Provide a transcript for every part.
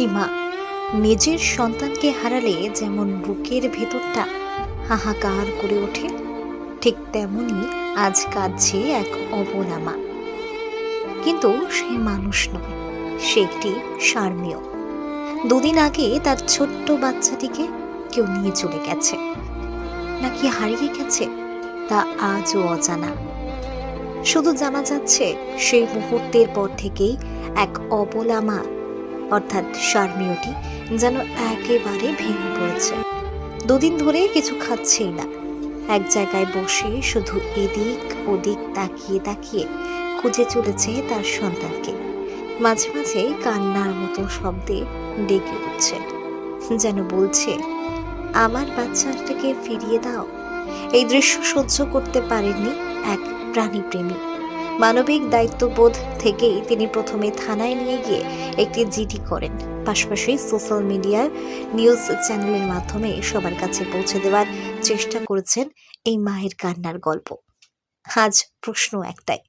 একটি মা। নিজের সন্তানকে হারালে যেমন বুকের ভেতরটা হাহাকার করে ওঠে, ঠিক তেমনই আজ কাঁদছে এক অবলা মা। কিন্তু সে মানুষ নয়, সে একটি সার্মীয়। দুদিন আগে তার ছোট্ট বাচ্চাটিকে কেউ নিয়ে চলে গেছে। নাকি হারিয়ে গেছে, তা আজও অজানা। শুধু জানা যাচ্ছে, সেই মুহূর্তের পর থেকেই এক অবলা মা অর্থাৎ শার্মীয়টি যেন একেবারে ভেঙে পড়েছে। দুদিন ধরে কিছু খাচ্ছেই না। এক জায়গায় বসে শুধু এদিক ওদিক তাকিয়ে তাকিয়ে খুঁজে চলেছে তার সন্তানকে। মাঝে মাঝে কান্নার মতো শব্দে ডেকে উঠছে। যেন বলছে, আমার বাচ্চাটাকে ফিরিয়ে দাও। এই দৃশ্য সহ্য করতে পারেননি এক প্রাণীপ্রেমী। মানবিক দায়িত্ববোধ থেকেই তিনি প্রথমে থানায় নিয়ে গিয়ে একটি জিডি করেন। পাশাপাশি সোশ্যাল মিডিয়ার নিউজ চ্যানেলের মাধ্যমে সবার কাছে পৌঁছে দেওয়ার চেষ্টা করেছেন এই মায়ের কান্নার গল্প। আজ প্রশ্ন একটাই,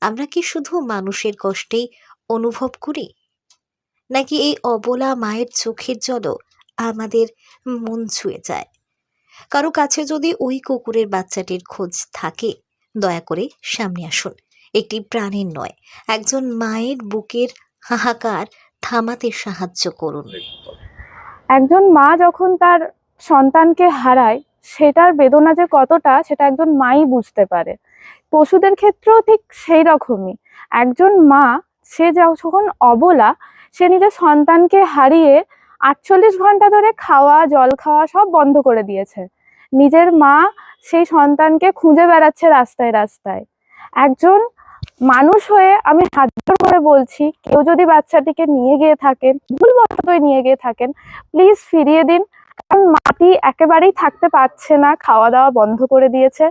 আমরা কি শুধু মানুষের কষ্টেই অনুভব করি? নাকি এই অবলা মায়ের চোখের জলও আমাদের মন ছুঁয়ে যায়? কারও কাছে যদি ওই কুকুরের বাচ্চাটির খোঁজ থাকে, দয়া করে সামনে আসুন। একটি প্রাণীর নয়, একজন মায়ের বুকের হাহাকার থামাতে সাহায্য করুন। একজন মা যখন তার সন্তানকে হারায়, সেটার বেদনা যে কতটা, সেটা একজন মাই বুঝতে পারে। পশুদের ক্ষেত্রেও ঠিক সেই রকমই। একজন মা, সে যখন অবলা, সে নিজের সন্তানকে হারিয়ে আটচল্লিশ ঘণ্টা ধরে খাওয়া, জল খাওয়া সব বন্ধ করে দিয়েছে। নিজের মা সেই সন্তানকে খুঁজে বেড়াচ্ছে রাস্তায় রাস্তায়। একজন মানুষ হয়ে আমি হাত করে বলছি, কেউ যদি বাচ্চাটিকে নিয়ে গিয়ে থাকেন ভুলবশতই নিয়ে গিয়ে থাকেন প্লিজ ফিরিয়ে দিন। কারণ মাটি একেবারেই থাকতে পারছে না খাওয়া দাওয়া বন্ধ করে দিয়েছে।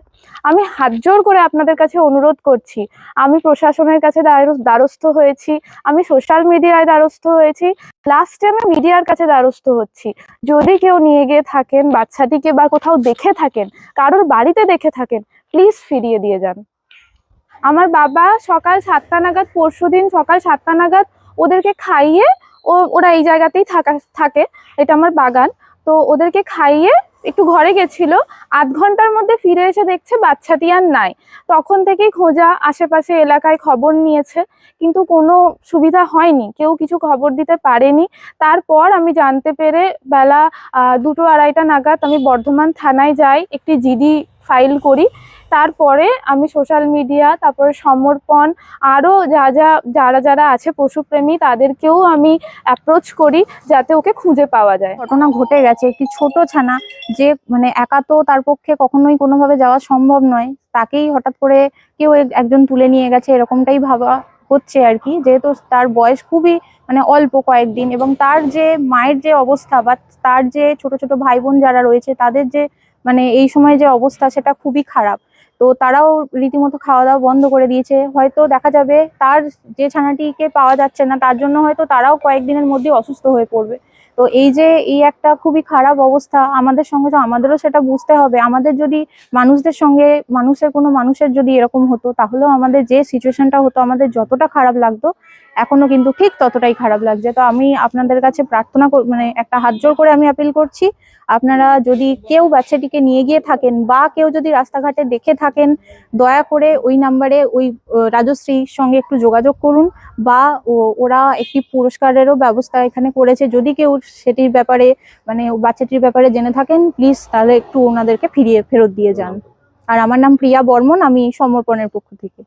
আমি হাত জোর করে আপনাদের কাছে অনুরোধ করছি, আমি প্রশাসনের কাছে দ্বারস্থ হয়েছি, আমি সোশ্যাল মিডিয়ায় দ্বারস্থ হয়েছি লাস্টে আমি মিডিয়ার কাছে দ্বারস্থ হচ্ছি। যদি কেউ নিয়ে গিয়ে থাকেন, বাচ্চাটিকে বা কোথাও দেখে থাকেন, কারোর বাড়িতে দেখে থাকেন প্লিজ ফিরিয়ে দিয়ে যান। আমার বাবা সকাল সাতটা নাগাদ পরশু দিন সকাল সাতটা নাগাদ ওদেরকে খাইয়ে ও, ওরা এই জায়গাতেই থাকা, থাকে। এটা আমার বাগান। তো ওদেরকে খাইয়ে একটু ঘরে গেছিল। আধ ঘণ্টার মধ্যে ফিরে এসে দেখছে বাচ্চাটি আর নাই। তখন থেকেই খোঁজা, আশেপাশে এলাকায় খবর নিয়েছে। কিন্তু কোনো সুবিধা হয়নি। কেউ কিছু খবর দিতে পারেনি। তারপর আমি জানতে পেরে বেলা দুটো আড়াইটা নাগাদ আমি বর্ধমান থানায় যাই। একটি জিডি ফাইল করি। তারপরে আমি সোশ্যাল মিডিয়া তারপরে সমর্পণ আরও যা যা, যারা যারা আছে পশুপ্রেমী, তাদেরকেও আমি অ্যাপ্রোচ করি যাতে ওকে খুঁজে পাওয়া যায়। ঘটনা ঘটে গেছে, একটি ছোট ছানা যে মানে একা তো তার পক্ষে কখনোই কোনোভাবে যাওয়া সম্ভব নয়, তাকেই হঠাৎ করে কেউ একজন তুলে নিয়ে গেছে, এরকমটাই ভাবা হচ্ছে আর কি। যেহেতু তার বয়স খুবই মানে অল্প কয়েকদিন এবং তার যে মায়ের যে অবস্থা বা তার যে ছোট ছোট ভাই বোন যারা রয়েছে, তাদের যে মানে এই সময় যে অবস্থা সেটা খুবই খারাপ। তো তারাও রীতিমতো খাওয়া দাওয়া বন্ধ করে দিয়েছে। হয়তো দেখা যাবে তার যে ছানাটিকে পাওয়া যাচ্ছে না, তার জন্য হয়তো তারাও কয়েকদিনের মধ্যে অসুস্থ হয়ে পড়বে। তো এই যে এই একটা খুবই খারাপ অবস্থা, আমাদের সঙ্গে তো আমাদেরও সেটা বুঝতে হবে। আমাদের যদি মানুষদের সঙ্গে, মানুষের কোনো মানুষের যদি এরকম হতো, তাহলেও আমাদের যে সিচুয়েশনটা হতো, আমাদের যতটা খারাপ লাগতো এখনও কিন্তু ঠিক ততটাই খারাপ লাগছে। তো আমি আপনাদের কাছে প্রার্থনা মানে একটা হাত জোর করে আমি আপিল করছি। আপনারা যদি কেউ বাচ্চাটিকে নিয়ে গিয়ে থাকেন বা কেউ যদি রাস্তাঘাটে দেখে থাকেন, দয়া করে ওই নাম্বারে ওই রাজশ্রীর সঙ্গে একটু যোগাযোগ করুন বা ওরা একটি পুরস্কারেরও ব্যবস্থা এখানে করেছে। যদি কেউ সেটির ব্যাপারে মানে বাচ্চাটির ব্যাপারে জেনে থাকেন প্লিজ তাহলে একটু ওনাদেরকে ফিরিয়ে, ফেরত দিয়ে যান। আর আমার নাম প্রিয়া বর্মন, আমি সমর্পণের পক্ষ থেকে।